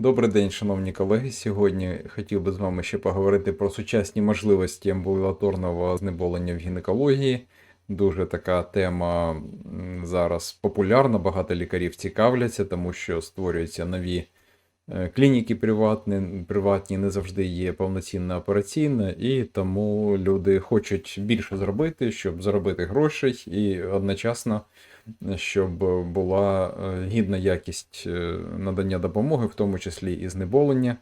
Добрий день, шановні колеги. Сьогодні хотів би з вами ще поговорити про сучасні можливості амбулаторного знеболення в гінекології. Дуже така тема зараз популярна. Багато лікарів цікавляться, тому що створюються нові е, клініки приватні, приватні, не завжди є повноцінна операційна, і тому люди хочуть більше зробити, щоб заробити грошей і одночасно щоб була е, гідна якість е, надання допомоги, в тому числі і знеболення.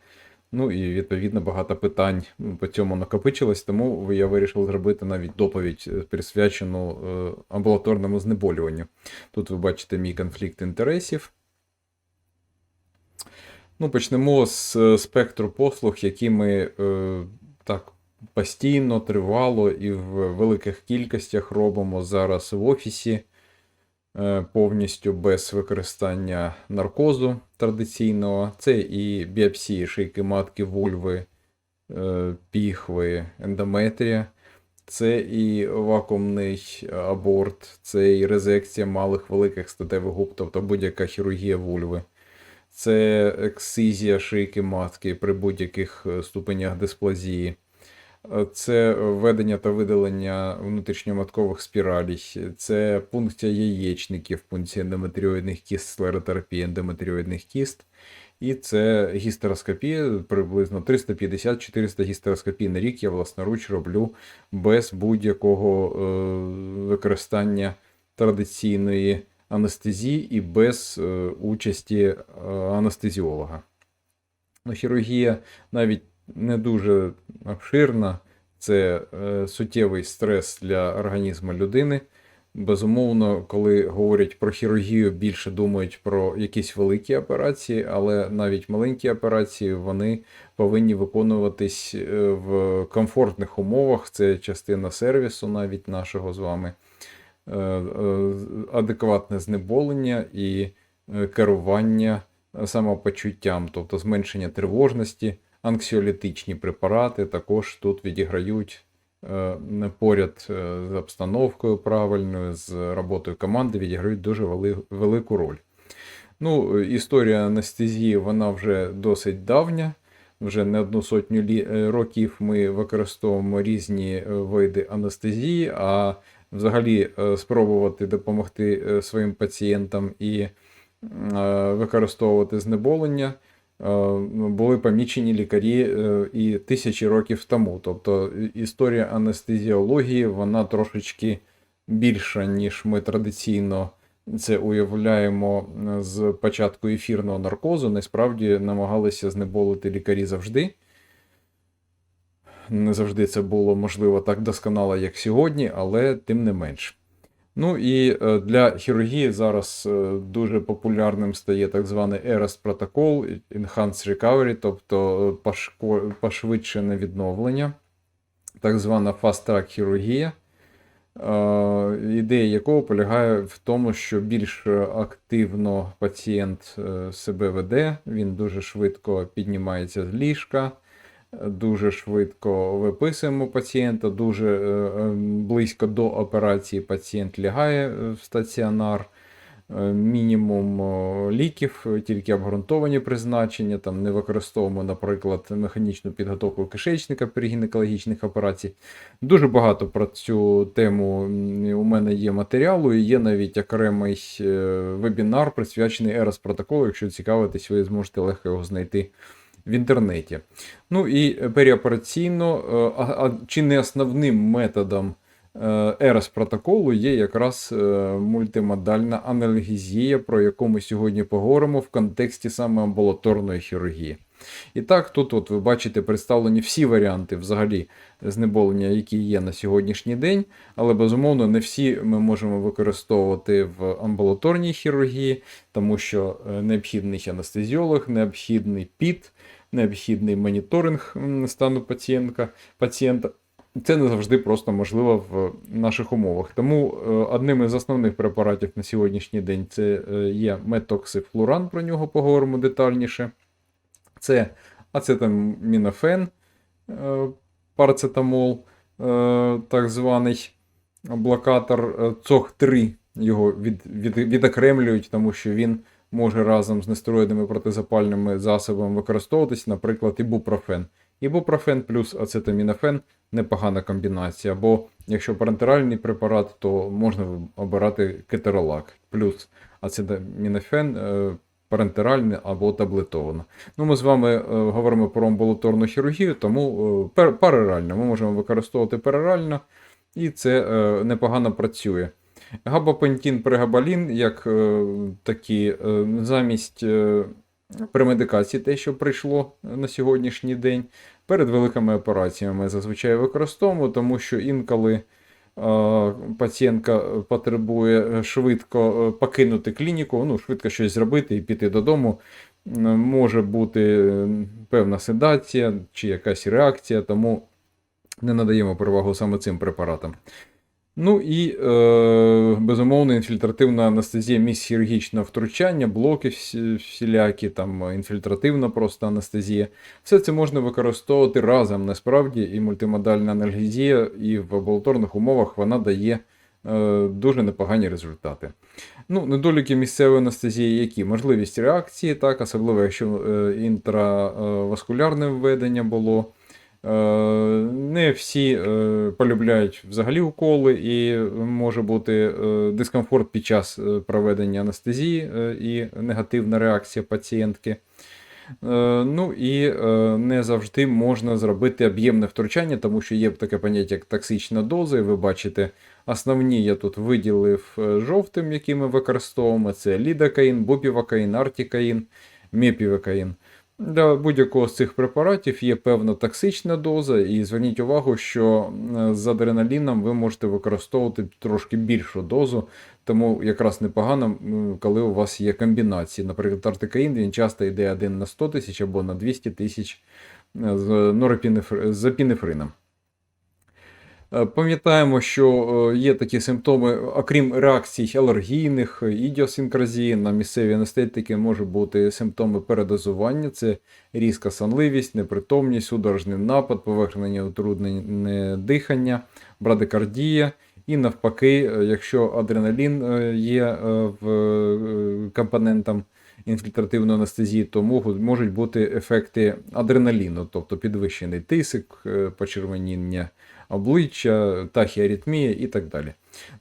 Ну і відповідно багато питань по цьому накопичилось, тому я вирішив зробити навіть доповідь, е, присвячену амбулаторному знеболюванню. Тут ви бачите мій конфлікт інтересів. Ну, почнемо з спектру послуг, які ми так постійно, тривало і в великих кількостях робимо зараз в офісі повністю без використання наркозу традиційного. Це і біопсії шийки матки, вульви, е, піхви, ендометрія. Це і вакуумний аборт, це і резекція малих великих статевих губ, тобто будь-яка хірургія вульви. Це ексизія шийки матки при будь-яких е, ступенях дисплазії. Це введення та видалення внутрішньоматкових спіралей, це пункція яєчників, пункція ендометріоїдних кіст, склеротерапія ендометріоїдних кіст. І це гістероскопія, приблизно 350-400 гістероскопій на рік я власноруч роблю без будь-якого е, використання традиційної анестезії і без е, участі е, анестезіолога. Ну, хірургія навіть не дуже обширна, це е, суттєвий стрес для організму людини. Безумовно, коли говорять про хірургію, більше думають про якісь великі операції, але навіть маленькі операції вони повинні виконуватись е, в комфортних умовах. Це частина сервісу, навіть нашого з вами. Е, адекватне знеболення і керування самопочуттям, тобто зменшення тривожності, анксіолітичні препарати також тут відіграють е, поряд е, з обстановкою правильною, з роботою команди, відіграють дуже вели- велику роль. Ну, історія анестезії вона вже досить давня. Вже не одну сотню е, років ми використовуємо різні види анестезії, а взагалі спробувати допомогти своїм пацієнтам і використовувати знеболення були помічені лікарі е, і тисячі років тому. Тобто історія анестезіології вона трошечки більша, ніж ми традиційно це уявляємо е, з початку ефірного наркозу. Насправді намагалися знеболити лікарі завжди. Не завжди це було можливо так досконало, як сьогодні, але тим не менш. Ну і е, для хірургії зараз е, дуже популярним стає так званий ERAS протокол Enhanced Recovery, тобто е, пошвидшене відновлення, так звана fast-track хірургія, е, ідея якого полягає в тому, що більш активно пацієнт себе веде, він дуже швидко піднімається з ліжка дуже швидко виписуємо пацієнта, дуже е, е, близько до операції пацієнт лягає е, в стаціонар. Мінімум ліків, тільки обґрунтовані призначення, там не використовуємо, наприклад, механічну підготовку кишечника при гінекологічних операцій. Дуже багато про цю тему у мене є матеріалу, і є навіть окремий вебінар, присвячений Ерос протоколу. Якщо цікавитесь, ви зможете легко його знайти в інтернеті. Ну і переопераційно, е, а, чи не основним методом ерос протоколу є якраз е, мультимодальна аналгезія, про яку ми сьогодні поговоримо в контексті саме амбулаторної хірургії. І так, тут от ви бачите представлені всі варіанти взагалі знеболення, які є на сьогоднішній день, але безумовно не всі ми можемо використовувати в амбулаторній хірургії, тому що е, необхідний анестезіолог, необхідний ПІТ, необхідний моніторинг стану пацієнта. пацієнта. Це не завжди просто можливо в наших умовах. Тому е, одним із основних препаратів на сьогоднішній день це е, є метоксифлуран, про нього поговоримо детальніше. Це ацетамінофен, е, парацетамол, так званий блокатор е, ЦОХ-3. Його від, від, відокремлюють, тому що він може разом з нестероїдними протизапальними засобами використовуватись, наприклад, ібупрофен. Ібупрофен плюс ацетамінофен непогана комбінація. Або якщо парентеральний препарат, то можна обирати кетеролак плюс ацетамінофен, е, парентеральний або таблетовано. Ну, Ми з вами е, говоримо про амбулаторну хірургію, тому е, пер- Ми можемо використовувати перерально, і це непогано працює. Габапентін прегабалін, як е, такі е, замість е, премедикації, те, що прийшло на сьогоднішній день, перед великими операціями зазвичай використовуємо, тому що інколи е, пацієнтка потребує швидко е, покинути клініку, ну, швидко щось зробити і піти додому. Може бути е, певна седація чи якась реакція, тому не надаємо перевагу саме цим препаратам. Ну і е, безумовно інфільтративна анестезія місць хірургічного втручання, блоки всілякі, там інфільтративна просто анестезія. Все це можна використовувати разом насправді, і мультимодальна анальгезія, і в амбулаторних умовах вона дає е, дуже непогані результати. Ну, недоліки місцевої анестезії які? Можливість реакції, так, особливо якщо е, інтраваскулярне введення було. Е, Не всі е, полюбляють взагалі уколи, і може бути е, дискомфорт під час проведення анестезії і негативна реакція пацієнтки. Ну і не завжди можна зробити об'ємне втручання, тому що є таке поняття, як токсична доза. Ви бачите, основні я тут виділив жовтим, які ми використовуємо: це лідокаїн, бупівакаїн, артікаїн, мепівакаїн. Для будь-якого з цих препаратів є певна токсична доза, і зверніть увагу, що е, з адреналіном ви можете використовувати трошки більшу дозу, тому якраз непогано, коли у вас є комбінації. Наприклад, артикаїн він часто йде один на 100 тисяч або на 200 тисяч е, з, норопінефр... Е, Пам'ятаємо, що е, є такі симптоми, окрім реакцій алергійних, е, ідіосинкразії, на місцеві анестетики може бути симптоми передозування, це різка сонливість, непритомність, судорожний напад, поверхнення утруднене дихання, брадикардія. І навпаки, якщо адреналін є в компонентом інфільтративної анестезії, то можуть, можуть бути ефекти адреналіну, тобто підвищений тиск, почервоніння обличчя, тахіаритмія і так далі.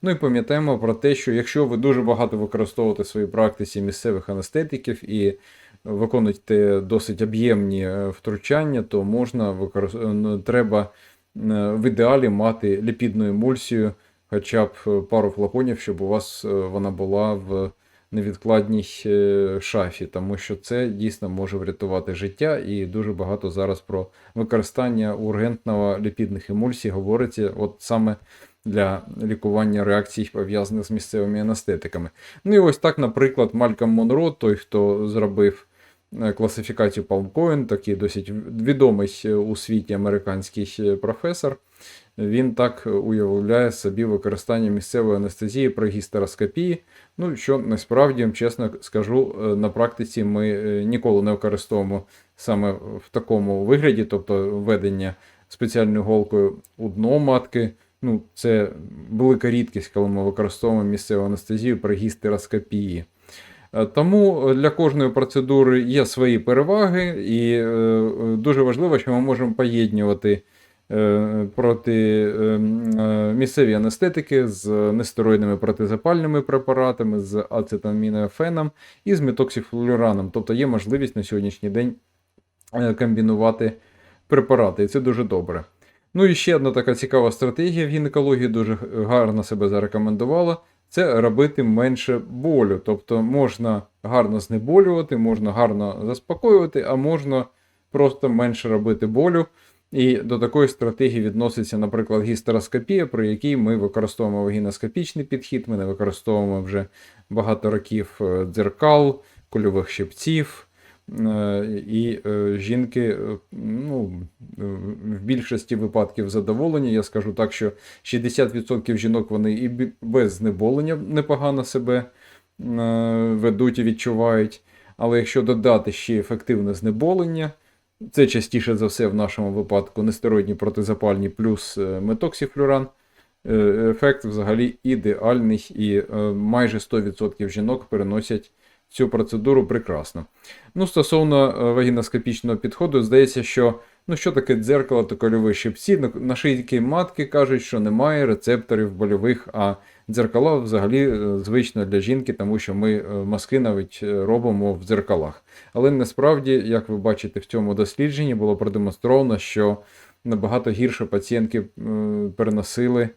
Ну і пам'ятаємо про те, що якщо ви дуже багато використовуєте в своїй практиці місцевих анестетиків і виконуєте досить об'ємні е, втручання, то можна треба е, в ідеалі мати ліпідну емульсію, хоча б е, пару флаконів, щоб у вас вона була в невідкладній е, шафі, тому що це дійсно може врятувати життя, і дуже багато зараз про використання ургентного ліпідних емульсій говориться от саме для лікування реакцій, пов'язаних з місцевими анестетиками. Ну і ось так, наприклад, Мальком Монро, той, хто зробив е, класифікацію Palmcoin, такий досить відомий е, у світі американський професор. Він так уявляє собі використання місцевої анестезії при гістероскопії. Ну, що насправді, чесно скажу, е, на практиці ми е, ніколи не використовуємо саме в такому вигляді, тобто введення спеціальною голкою у дно матки. Ну, це велика рідкість, коли ми використовуємо місцеву анестезію при гістероскопії. Е, Тому для кожної процедури є свої переваги, і е, е, дуже важливо, що ми можемо поєднувати е, проти е, е, місцеві анестетики з нестероїдними протизапальними препаратами, з ацетамінофеном і з метоксіфлюраном. Тобто є можливість на сьогоднішній день е, комбінувати препарати, і це дуже добре. Ну і ще одна така цікава стратегія в гінекології дуже гарно себе зарекомендувала. Це робити менше болю. Тобто можна гарно знеболювати, можна гарно заспокоювати, а можна просто менше робити болю. І до такої стратегії відноситься, наприклад, гістероскопія, при якій ми використовуємо вагіноскопічний підхід, ми не використовуємо вже багато років е, дзеркал, кульових щипців. Е, І е, жінки ну, в більшості випадків задоволені. Я скажу так, що 60% жінок вони і без знеболення непогано себе ведуть і відчувають. Але якщо додати ще ефективне знеболення, це частіше за все в нашому випадку нестероїдні протизапальні плюс е, метоксіфлюран. е, Ефект взагалі ідеальний, і е, майже 100% жінок переносять цю процедуру прекрасно. Ну, стосовно вагіноскопічного підходу, здається, що ну що таке дзеркало та кольові щипці? На- На шийки матки кажуть, що немає рецепторів больових, а дзеркала взагалі е, звично для жінки, тому що ми е, мазки навіть е, робимо в дзеркалах. Але насправді, як ви бачите, в цьому дослідженні було продемонстровано, що набагато гірше пацієнтки переносили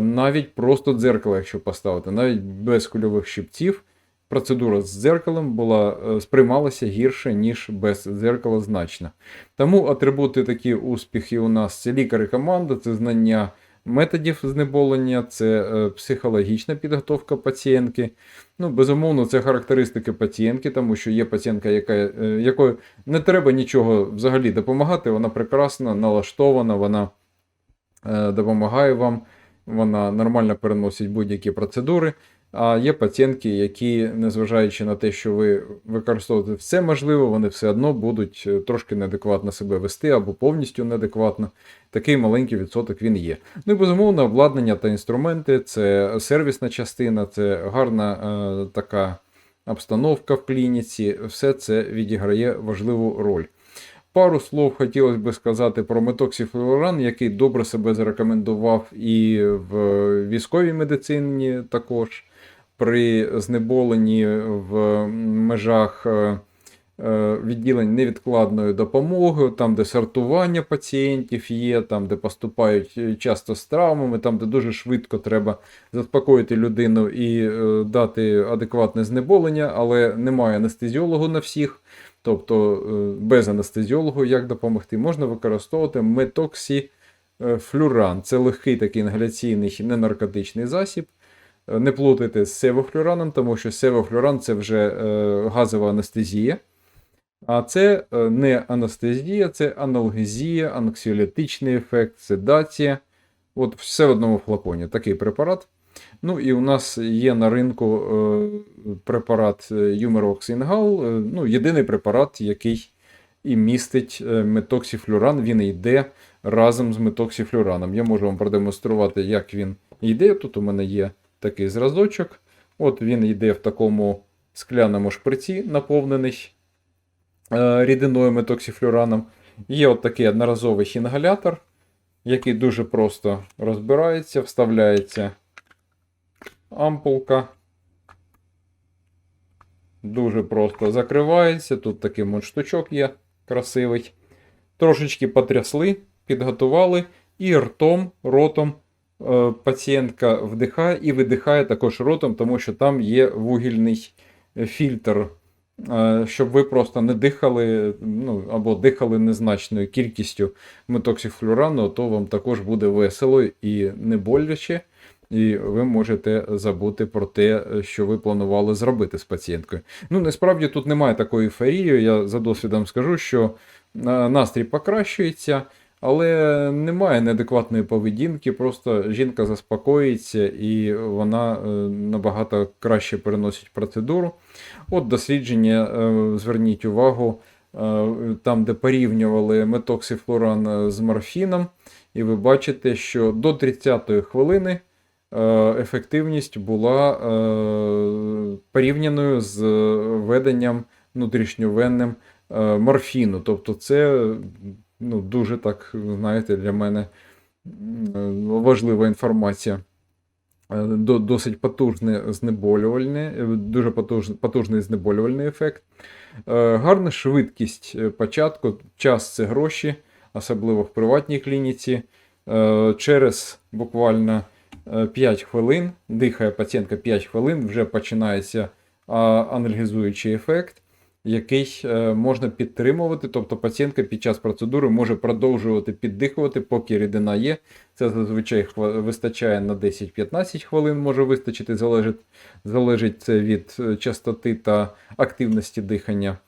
навіть просто дзеркало, якщо поставити, навіть без кульових щипців. Процедура з дзеркалом була е, сприймалася гірше, ніж без дзеркала значно. Тому атрибути такі успіхи у нас це лікар і команда, це знання методів знеболення, це е, психологічна підготовка пацієнтки. Ну, безумовно, це характеристики пацієнтки, тому що є пацієнтка, яка, е, якої не треба нічого взагалі допомагати. Вона прекрасно налаштована, вона допомагає вам, вона нормально переносить будь-які процедури. А є пацієнтки, які, незважаючи на те, що ви використовуєте все можливе, вони все одно будуть е, трошки неадекватно себе вести або повністю неадекватно. Такий маленький відсоток він є. Ну і безумовно, обладнання та інструменти це сервісна частина, це гарна е, така обстановка в клініці. Все це відіграє важливу роль. Пару слов хотілося би сказати про метоксіфлоран, який добре себе зарекомендував і в військовій медицині також. При знеболенні в межах е, е, відділень невідкладної допомоги, там, де сортування пацієнтів є, там, де поступають е, часто з травмами, там, де дуже швидко треба заспокоїти людину і дати адекватне знеболення, але немає анестезіологу на всіх. Тобто без анестезіологу, як допомогти, можна використовувати метоксіфлюран. Це легкий такий інгаляційний ненаркотичний засіб. Не плутайте з севофлюраном, тому що севофлюран це вже е, газова анестезія. А це е, не анестезія, це аналгезія, анксіолітичний ефект, седація. От все в одному флаконі. Такий препарат. Ну і у нас є на ринку е, препарат е, Humerox е, ну, єдиний препарат, який і містить е, метоксіфлюран. Він йде разом з метоксіфлюраном. Я можу вам продемонструвати, як він йде. Тут у мене є такий зразочок. От він йде в такому скляному шприці, наповнений е, рідиною метоксіфлюраном. Є от такий одноразовий інгалятор, який дуже просто розбирається, вставляється ампулка. Дуже просто закривається. Тут такий мундштучок є красивий. Трошечки потрясли, підготували і ртом, ротом пацієнтка вдихає і видихає також ротом, тому що там є вугільний фільтр, е, щоб ви просто не дихали, ну, або дихали незначною кількістю метоксіфлюрану, то вам також буде весело і не боляче. І ви можете забути про те, що ви планували зробити з пацієнткою. Ну, насправді тут немає такої ейфорії. Я за досвідом скажу, що е, настрій покращується, але немає неадекватної поведінки. Просто жінка заспокоїться і вона е, набагато краще переносить процедуру. От дослідження, е, зверніть увагу, е, там, де порівнювали метоксифлоран з морфіном, і ви бачите, що до 30-ї хвилини ефективність була порівняною з введенням внутрішньовенним морфіну. Тобто, це ну, дуже так, знаєте, для мене важлива інформація. Е, Досить потужне знеболювальне, е, дуже потужний, потужний знеболювальний ефект. Е, Гарна швидкість е, початку, час це гроші, особливо в приватній клініці. Е, Через буквально е, 5 хвилин, дихає пацієнтка 5 хвилин, вже починається а, анальгезуючий ефект, який е, можна підтримувати. Тобто пацієнтка під час процедури може продовжувати піддихувати, поки рідина є. Це зазвичай вистачає на 10-15 хвилин, може вистачити, залежить, залежить це від е, частоти та активності дихання.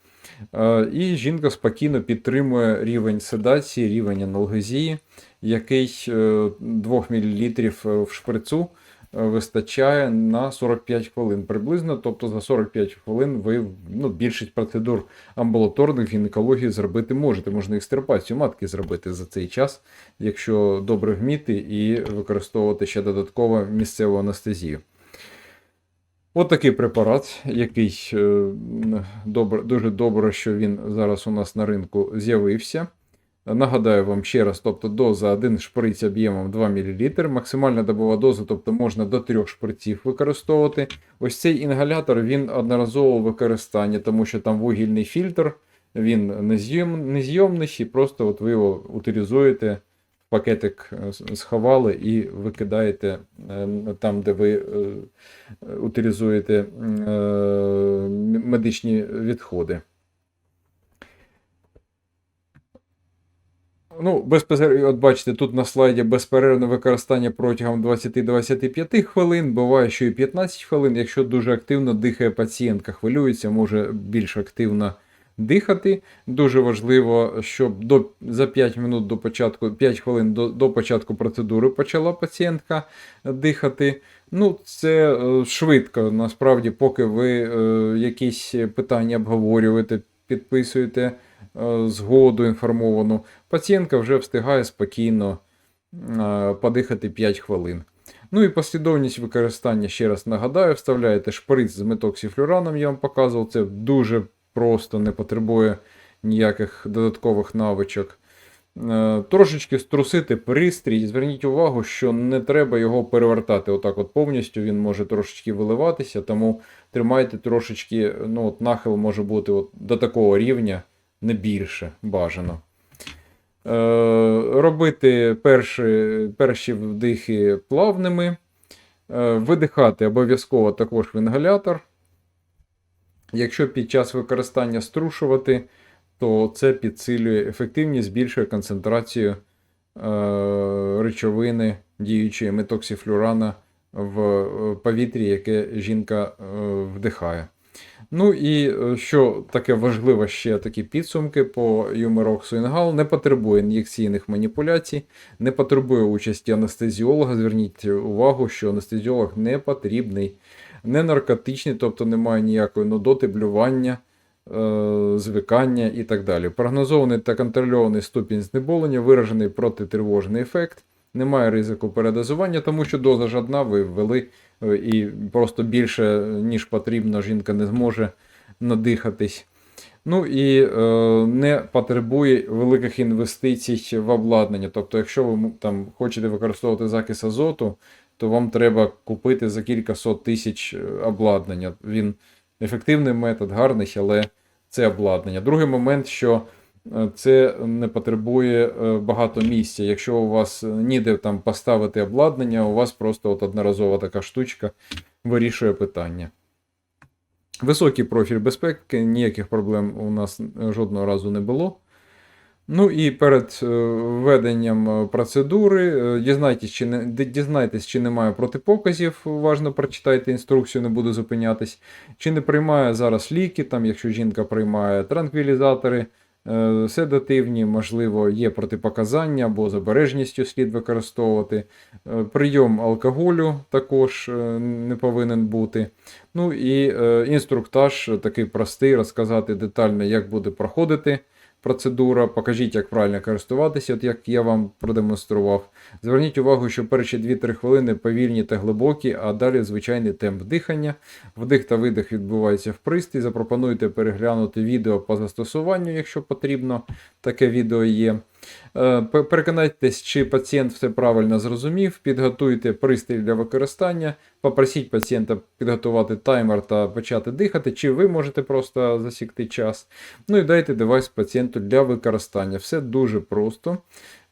Е, І жінка спокійно підтримує рівень седації, рівень аналгезії, який е, 2 мл в шприцу вистачає на 45 хвилин приблизно. Тобто за 45 хвилин ви ну, більшість процедур амбулаторних гінекології зробити можете. Можна екстрапацію матки зробити за цей час, якщо добре вміти і використовувати ще додатково місцеву анестезію. От такий препарат, який е, добре, дуже добре, що він зараз у нас на ринку з'явився. Нагадаю вам ще раз, тобто доза 1 шприць об'ємом 2 мл, максимальна добова доза, тобто можна до 3 шприців використовувати. Ось цей інгалятор він одноразового використання, тому що там вугільний фільтр, він незйом, незйомний, і просто от ви його утилізуєте, в пакетик е, сховали і викидаєте е, там, де ви е, утилізуєте медичні відходи. Ну, безперервно, от бачите, тут на слайді безперервне використання протягом 20-25 хвилин, буває, що і 15 хвилин. Якщо дуже активно дихає пацієнтка, хвилюється, може більш активно дихати. Дуже важливо, щоб до, за 5 минут до початку, 5 хвилин до, до початку процедури почала пацієнтка дихати. Ну, це е, швидко, насправді, поки ви е, якісь питання обговорюєте, підписуєте згоду інформовану, пацієнтка вже встигає спокійно е, подихати 5 хвилин. Ну і послідовність використання, ще раз нагадаю, вставляєте шприц з метоксіфлюраном, я вам показував, це дуже просто, не потребує ніяких додаткових навичок. Е, Трошечки струсити пристрій. Зверніть увагу, що не треба його перевертати отак от повністю, він може трошечки виливатися, тому тримайте трошечки, ну от нахил може бути от до такого рівня, не більше бажано. Е, Робити перші, перші вдихи плавними. Е, Видихати обов'язково також в інгалятор. Якщо під час використання струшувати, то це підсилює ефективність, збільшує концентрацію е, речовини діючої метоксіфлюрана в повітрі, яке жінка вдихає. Ну і е, що таке важливо ще такі підсумки по юмороксу інгал, не потребує ін'єкційних маніпуляцій, не потребує участі анестезіолога. Зверніть увагу, що анестезіолог не потрібний, не наркотичний, тобто немає ніякої нудоти, блювання, е, звикання і так далі. Прогнозований та контрольований ступінь знеболення, виражений протитривожний ефект. Немає ризику передозування, тому що доза ж одна ви ввели і просто більше, ніж потрібно, жінка не зможе надихатись. Ну і е, не потребує великих інвестицій в обладнання. Тобто, якщо ви там хочете використовувати закис азоту, то вам треба купити за кілька сот тисяч е, обладнання. Він ефективний метод, гарний, але це обладнання. Другий момент, що це не потребує е, багато місця. Якщо у вас ніде там поставити обладнання, у вас просто от одноразова така штучка вирішує питання. Високий профіль безпеки, ніяких проблем у нас жодного разу не було. Ну і перед е, введенням е, процедури е, дізнайтесь, чи не дізнайтесь, чи немає протипоказів. Уважно прочитайте інструкцію, не буду зупинятись. Чи не приймає зараз ліки, там, якщо жінка приймає транквілізатори, седативні, можливо, є протипоказання або з обережністю слід використовувати. Прийом алкоголю також не повинен бути. Ну і інструктаж такий простий, розказати детально, як буде проходити процедура, покажіть, як правильно користуватися, от як я вам продемонстрував. Зверніть увагу, що перші 2-3 хвилини повільні та глибокі, а далі звичайний темп дихання. Вдих та видих відбувається в пристрій. Запропонуйте переглянути відео по застосуванню, якщо потрібно, таке відео є. Е, переконайтесь, чи пацієнт все правильно зрозумів, підготуйте пристрій для використання, попросіть пацієнта підготувати таймер та почати дихати, чи ви можете просто засікти час. Ну і дайте девайс пацієнту для використання. Все дуже просто.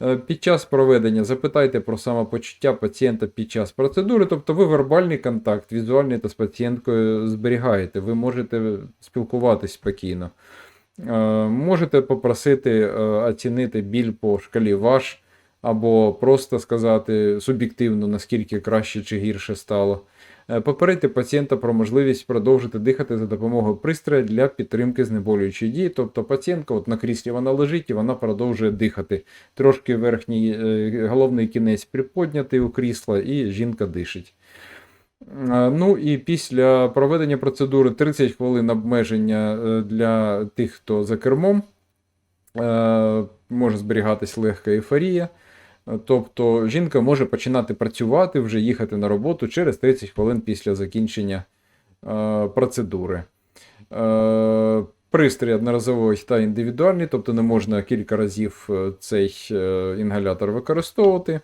Е, під час проведення запитайте про самопочуття пацієнта під час процедури, тобто ви вербальний контакт, візуальний та з пацієнткою зберігаєте, ви можете спілкуватись спокійно. Е, можете попросити е, оцінити біль по шкалі ваш, або просто сказати суб'єктивно, наскільки краще чи гірше стало. Е, попередьте пацієнта про можливість продовжити дихати за допомогою пристрою для підтримки знеболюючої дії. Тобто пацієнтка от на кріслі вона лежить і вона продовжує дихати. Трошки верхній головний кінець приподнятий у крісла, і жінка дишить. Ну і після проведення процедури 30 хвилин обмеження е, для тих, хто за кермом, е, може зберігатись легка ейфорія. Тобто жінка може починати працювати, вже їхати на роботу через 30 хвилин після закінчення е, процедури. Е, Пристрій одноразовий та індивідуальний, тобто не можна кілька разів е, цей е, інгалятор використовувати.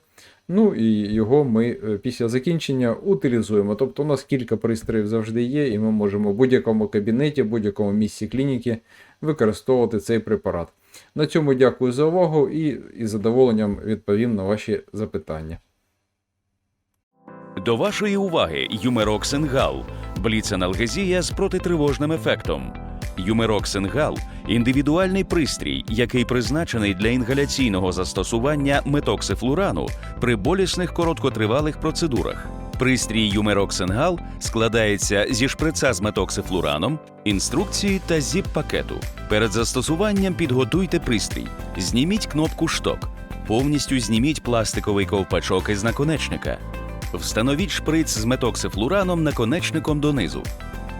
Ну і його ми е, після закінчення утилізуємо. Тобто у нас кілька пристроїв завжди є, і ми можемо в будь-якому кабінеті, в будь-якому місці клініки використовувати цей препарат. На цьому дякую за увагу і із задоволенням відповім на ваші запитання. До вашої уваги Юмерок Сенгал – бліценалгезія з протитривожним ефектом. Юмерок Сенгал – індивідуальний пристрій, який призначений для інгаляційного застосування метоксифлурану при болісних короткотривалих процедурах. Пристрій Юмерок Сенгал складається зі шприца з метоксифлураном, інструкції та зіп-пакету. Перед застосуванням підготуйте пристрій, зніміть кнопку шток, повністю зніміть пластиковий ковпачок із наконечника. Встановіть шприц з метоксифлураном наконечником донизу.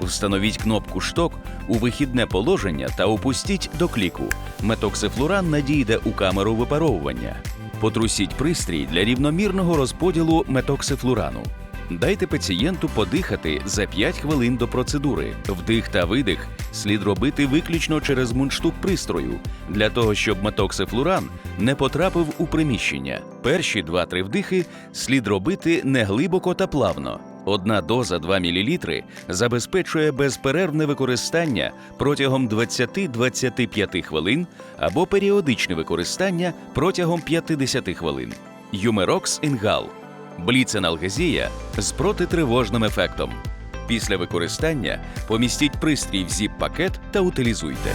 Встановіть кнопку шток у вихідне положення та опустіть до кліку. Метоксифлуран надійде у камеру випаровування. Потрусіть пристрій для рівномірного розподілу метоксифлурану. Дайте пацієнту подихати за 5 хвилин до процедури. Вдих та видих слід робити виключно через мундштук пристрою, для того, щоб метоксифлуран не потрапив у приміщення. Перші 2-3 вдихи слід робити неглибоко та плавно. Одна доза 2 мл забезпечує безперервне використання протягом 20-25 хвилин або періодичне використання протягом 50 хвилин. Юмерокс Інгал бліценалгезія з протитривожним ефектом. Після використання помістіть пристрій в зіп-пакет та утилізуйте.